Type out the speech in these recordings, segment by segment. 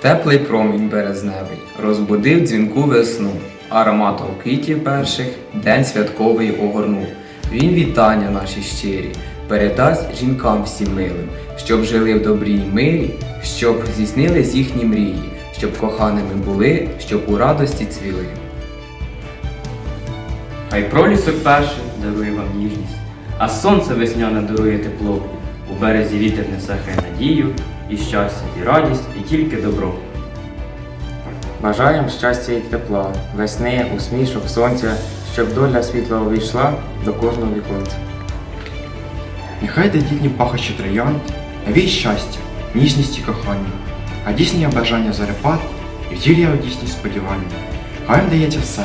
Теплий промінь березневий розбудив дзвінку весну, ароматом квітів перших день святковий огорнув. Він вітання наші щирі передасть жінкам всім милим, щоб жили в добрій мирі, щоб здійснились їхні мрії, щоб коханими були, щоб у радості цвіли. Хай пролісок перший дарує вам ніжність, а сонце весняне дарує тепло. У березі вітер несе хай надію, і щастя, і радість, і тільки добро. Бажаєм щастя і тепла, весни, усмішок, сонця, щоб доля світла увійшла до кожного віконця. Нехай дадітні пахощі троянд, навій щастя, ніжність і кохання, а дійснення бажання зарепат і втілює у дійсність сподівання. Хай їм дається все,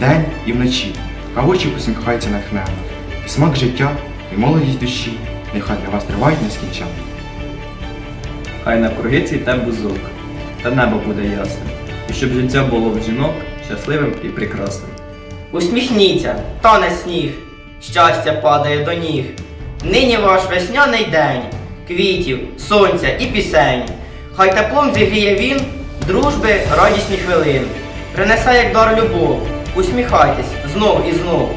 день і вночі, хай очі посміхаються натхненно, і смак життя, і молодість душі, нехай для вас тривають нескінченно. Хай навкруги цвіте бузок, та небо буде ясним, і щоб життя було в жінок щасливим і прекрасним. Усміхніться, тане сніг, щастя падає до ніг. Нині ваш весняний день, квітів, сонця і пісень. Хай теплом зігріє він, дружби радісні хвилин. Принесе як дар любов, усміхайтесь знов і знов.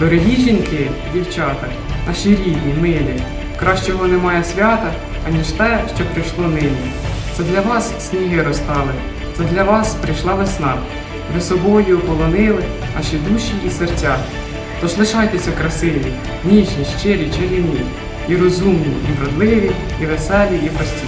Дорогі жінки, дівчата, наші рідні, милі, кращого немає свята, аніж те, що прийшло нині. Це для вас сніги розтали, це для вас прийшла весна. Ви собою полонили наші душі і серця. Тож лишайтеся красиві, ніжні, щирі, чарівні, і розумні, і вродливі, і веселі, і прості.